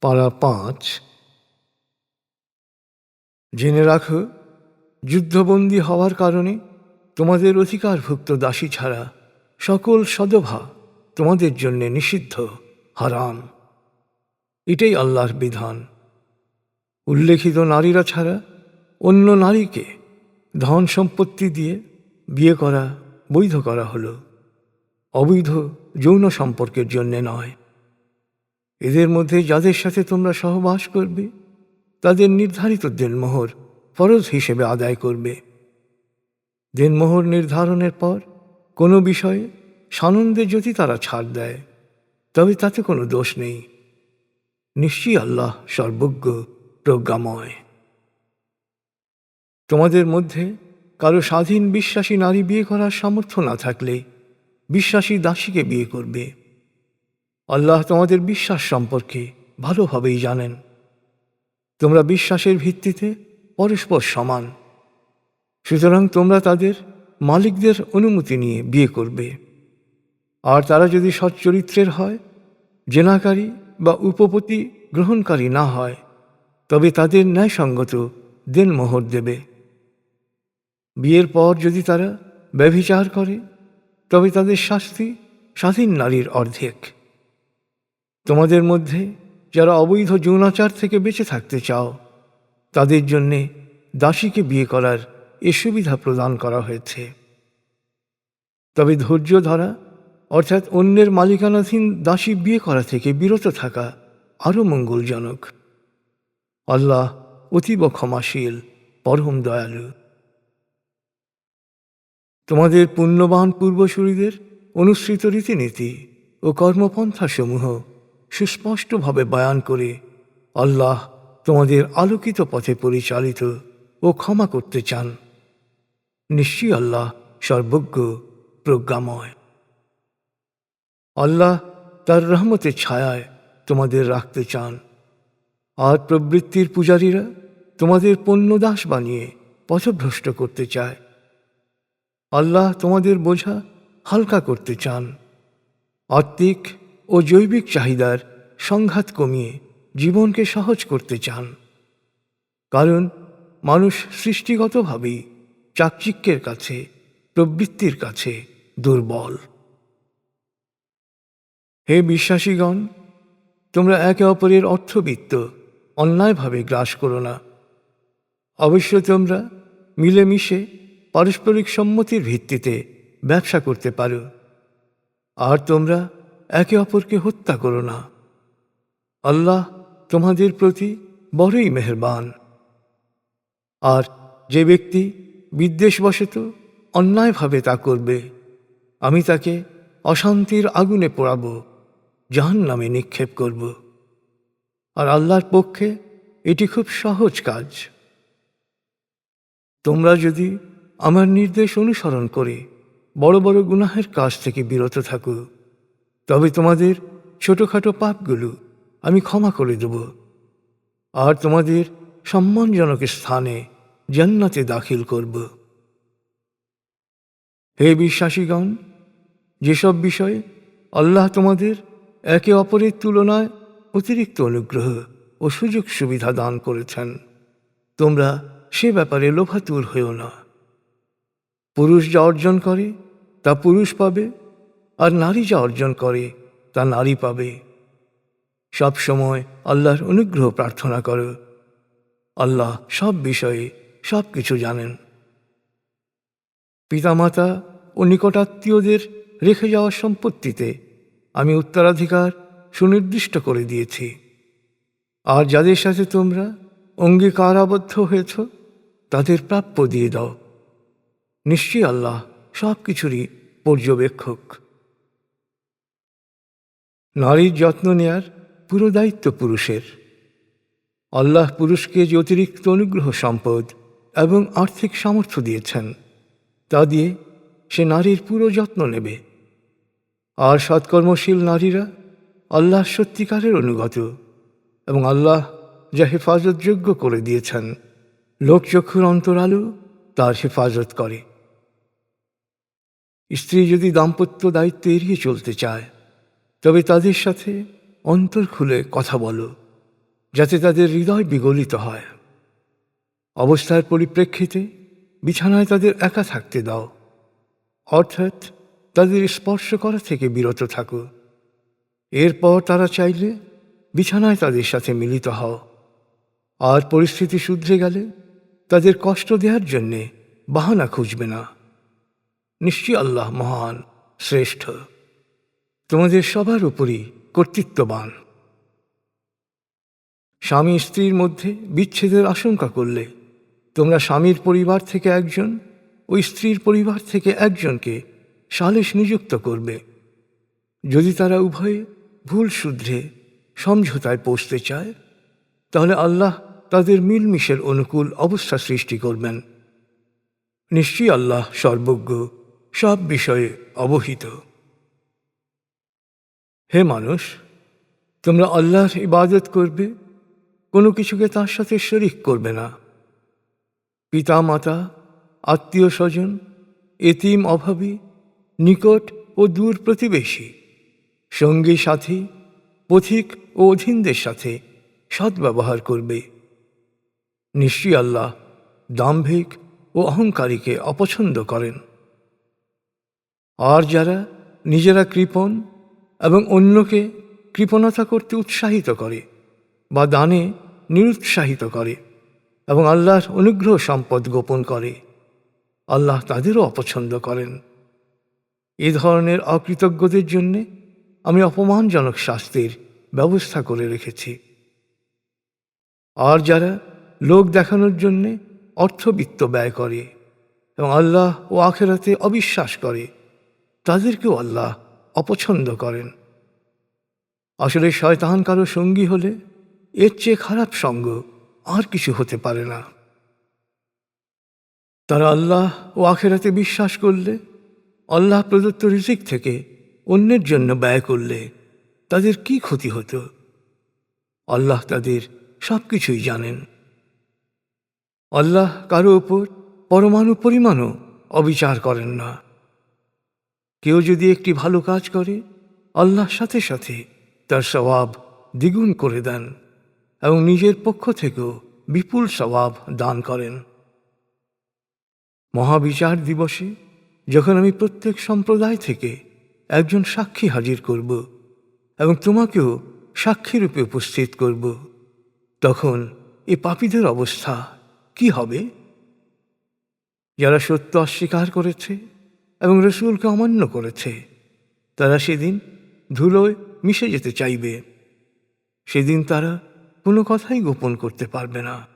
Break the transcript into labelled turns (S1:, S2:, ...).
S1: পাড়া পাঁচ। জেনে রাখো, যুদ্ধবন্দী হওয়ার কারণে তোমাদের অধিকারভুক্ত দাসী ছাড়া সকল সদভা তোমাদের জন্য নিষিদ্ধ, হারাম। এটাই আল্লাহর বিধান। উল্লেখিত নারীরা ছাড়া অন্য নারীকে ধন সম্পত্তি দিয়ে বিয়ে করা বৈধ করা হলো। অবৈধ যৌন সম্পর্কের জন্যে নয়। এদের মধ্যে যাদের সাথে তোমরা সহবাস করবে, তাদের নির্ধারিত দেনমোহর ফরজ হিসেবে আদায় করবে। দেনমোহর নির্ধারণের পর কোনো বিষয়ে সানন্দে যদি তারা ছাড় দেয়, তবে তাতে কোনো দোষ নেই। নিশ্চয়ই আল্লাহ সর্বজ্ঞ, প্রজ্ঞাময়। তোমাদের মধ্যে কারও স্বাধীন বিশ্বাসী নারী বিয়ে করার সামর্থ্য না থাকলে বিশ্বাসী দাসীকে বিয়ে করবে। আল্লাহ তোমাদের বিশ্বাস সম্পর্কে ভালোভাবেই জানেন। তোমরা বিশ্বাসের ভিত্তিতে পরস্পর সমান। সুতরাং তোমরা তাদের মালিকদের অনুমতি নিয়ে বিয়ে করবে। আর তারা যদি সচ্চরিত্রের হয়, জেনাকারী বা উপপতি গ্রহণকারী না হয়, তবে তাদের ন্যায়সঙ্গত দেনমোহর দেবে। বিয়ের পর যদি তারা ব্যভিচার করে, তবে তাদের শাস্তি স্বাধীন নারীর অর্ধেক। তোমাদের মধ্যে যারা অবৈধ যৌনাচার থেকে বেঁচে থাকতে চাও, তাদের জন্যে দাসীকে বিয়ে করার এ সুবিধা প্রদান করা হয়েছে। তবে ধৈর্য ধরা, অর্থাৎ অন্যের মালিকানাধীন দাসী বিয়ে করা থেকে বিরত থাকা আরও মঙ্গলজনক। আল্লাহ অতীব ক্ষমাশীল, পরম দয়ালু। তোমাদের পুণ্যবান পূর্বসূরীদের অনুসৃত রীতিনীতি ও কর্মপন্থাসমূহ সুস্পষ্টভাবে বয়ান করে, আল্লাহ তোমাদের আলোকিত পথে পরিচালিত ও ক্ষমা করতে চান। নিশ্চয়ই আল্লাহ সর্বজ্ঞ, প্রজ্ঞাময়। আল্লাহ তার রহমতের ছায়ায় তোমাদের রাখতে চান। আর প্রবৃত্তির পূজারীরা তোমাদের পণ্যদাস বানিয়ে পথভ্রষ্ট করতে চায়। আল্লাহ তোমাদের বোঝা হালকা করতে চান। আত্মিক ও জৈবিক চাহিদার সংঘাত কমিয়ে জীবনকে সহজ করতে চান। কারণ মানুষ সৃষ্টিগতভাবেই চাকচিক্যের কাছে, প্রবৃত্তির কাছে দুর্বল। হে বিশ্বাসীগণ, তোমরা একে অপরের অর্থবিত্ত অন্যায়ভাবে গ্রাস করো না। অবশ্য তোমরা মিলেমিশে পারস্পরিক সম্মতির ভিত্তিতে ব্যবসা করতে পারো। আর তোমরা একে অপরকে হত্যা করো না। আল্লাহ তোমাদের প্রতি বড়ই মেহরবান। আর যে ব্যক্তি বিদ্বেষবশত অন্যায়ভাবে তা করবে, আমি তাকে অশান্তির আগুনে পোড়াব জাহান নামে নিক্ষেপ করব। আর আল্লাহর পক্ষে এটি খুব সহজ কাজ। তোমরা যদি আমার নির্দেশ অনুসরণ করে, বড় বড় গুনাহের কাজ থেকে বিরত থাকো। তবে তোমাদের ছোটোখাটো পাপগুলো আমি ক্ষমা করে দেব। আর তোমাদের সম্মানজনক স্থানে জান্নাতে দাখিল করব। হে বিশ্বাসীগণ, যেসব বিষয়ে আল্লাহ তোমাদের একে অপরের তুলনায় অতিরিক্ত অনুগ্রহ ও সুযোগ সুবিধা দান করেছেন, তোমরা সে ব্যাপারে লোভাতুর হয়েও না। পুরুষ যা অর্জন করে, তা পুরুষ পাবে আর নারী যা অর্জন করে, তা নারী পাবে। সব সময় আল্লাহর অনুগ্রহ প্রার্থনা করো। আল্লাহ সব বিষয়ে সব কিছু জানেন। পিতামাতা ও নিকটাত্মীয়দের রেখে যাওয়া সম্পত্তিতে আমি উত্তরাধিকার সুনির্দিষ্ট করে দিয়েছি। আর যাদের সাথে তোমরা অঙ্গীকারাবদ্ধ হয়েছ, তাদের প্রাপ্য দিয়ে দাও। নিশ্চয়ই আল্লাহ সব কিছুরই পর্যবেক্ষক। নারীর যত্ন নেয়ার পুরো দায়িত্ব পুরুষের। আল্লাহ পুরুষকে যে অতিরিক্ত অনুগ্রহ, সম্পদ এবং আর্থিক সামর্থ্য দিয়েছেন, তা দিয়ে সে নারীর পুরো যত্ন নেবে। আর সৎকর্মশীল নারীরা আল্লাহর সত্যিকারের অনুগত এবং আল্লাহ যা হেফাজতযোগ্য করে দিয়েছেন, লোকচক্ষুর অন্তরালু তার হেফাজত করে। স্ত্রী যদি দাম্পত্য দায়িত্ব এড়িয়ে চলতে চায় তবে তাদের সাথে অন্তর খুলে কথা বলো, যাতে তাদের হৃদয় বিগলিত হয়। অবস্থার পরিপ্রেক্ষিতে বিছানায় তাদের একা থাকতে দাও, অর্থাৎ তাদের স্পর্শ করা থেকে বিরত থাকো। এরপর তারা চাইলে বিছানায় তাদের সাথে মিলিত হও। আর পরিস্থিতি শুধরে গেলে তাদের কষ্ট দেওয়ার জন্যে বাহানা খুঁজবে না। নিশ্চয়ই আল্লাহ মহান, শ্রেষ্ঠ। তোমাদের সবার উপরই কর্তৃত্ববান। স্বামী স্ত্রীর মধ্যে বিচ্ছেদের আশঙ্কা করলে তোমরা স্বামীর পরিবার থেকে একজন, ওই স্ত্রীর পরিবার থেকে একজনকে সালিশ নিযুক্ত করবে। যদি তারা উভয়ে ভুল শুধরে সমঝোতায় পৌঁছতে চায়, তাহলে আল্লাহ তাদের মিলমিশের অনুকূল অবস্থা সৃষ্টি করবেন। নিশ্চয়ই আল্লাহ সর্বজ্ঞ সব বিষয়ে অবহিত। হে মানুষ, তোমরা আল্লাহর ইবাদত করবে, কোনো কিছুকে তার সাথে শরিক করবে না। পিতা মাতা আত্মীয় স্বজন এতিম অভাবী, নিকট ও দূর প্রতিবেশী, সঙ্গী সাথী, পথিক ও অধীনদের সাথে সদ্ব্যবহার করবে। নিশ্চয়ই আল্লাহ দাম্ভিক ও অহংকারীকে অপছন্দ করেন। আর যারা নিজেরা কৃপণ এবং অন্যকে কৃপণতা করতে উৎসাহিত করে বা দানে নিরুৎসাহিত করে এবং আল্লাহর অনুগ্রহ সম্পদ গোপন করে। আল্লাহ তাদেরও অপছন্দ করেন। এ ধরনের অকৃতজ্ঞদের জন্যে আমি অপমানজনক শাস্তির ব্যবস্থা করে রেখেছি। আর যারা লোক দেখানোর জন্যে অর্থবিত্ত ব্যয় করে এবং আল্লাহ ও আখেরাতে অবিশ্বাস করে, তাদেরকেও আল্লাহ অপছন্দ করেন। আসলে শয়তান কারও সঙ্গী হলে এর চেয়ে খারাপ সঙ্গ আর কিছু হতে পারে না। তারা আল্লাহ ও আখেরাতে বিশ্বাস করলে, আল্লাহ প্রদত্ত রিজিক থেকে অন্যের জন্য ব্যয় করলে তাদের কি ক্ষতি হতো? আল্লাহ তাদের সব কিছুই জানেন। আল্লাহ কারও ওপর পরমাণু পরিমাণও অবিচার করেন না। কেউ যদি একটি ভালো কাজ করে, আল্লাহ সাথে সাথে তার স্বভাব দ্বিগুণ করে দেন এবং নিজের পক্ষ থেকেও বিপুল স্বভাব দান করেন। মহাবিচার দিবসে যখন আমি প্রত্যেক সম্প্রদায় থেকে একজন সাক্ষী হাজির করব এবং তোমাকেও সাক্ষী রূপে উপস্থিত করব, তখন এ পাপীদের অবস্থা কি হবে? যারা সত্য অস্বীকার করেছে এবং রসুলকে অমান্য করেছে। তারা সেদিন ধুলোয় মিশে যেতে চাইবে। সেদিন তারা কোনো কথাই গোপন করতে পারবে না।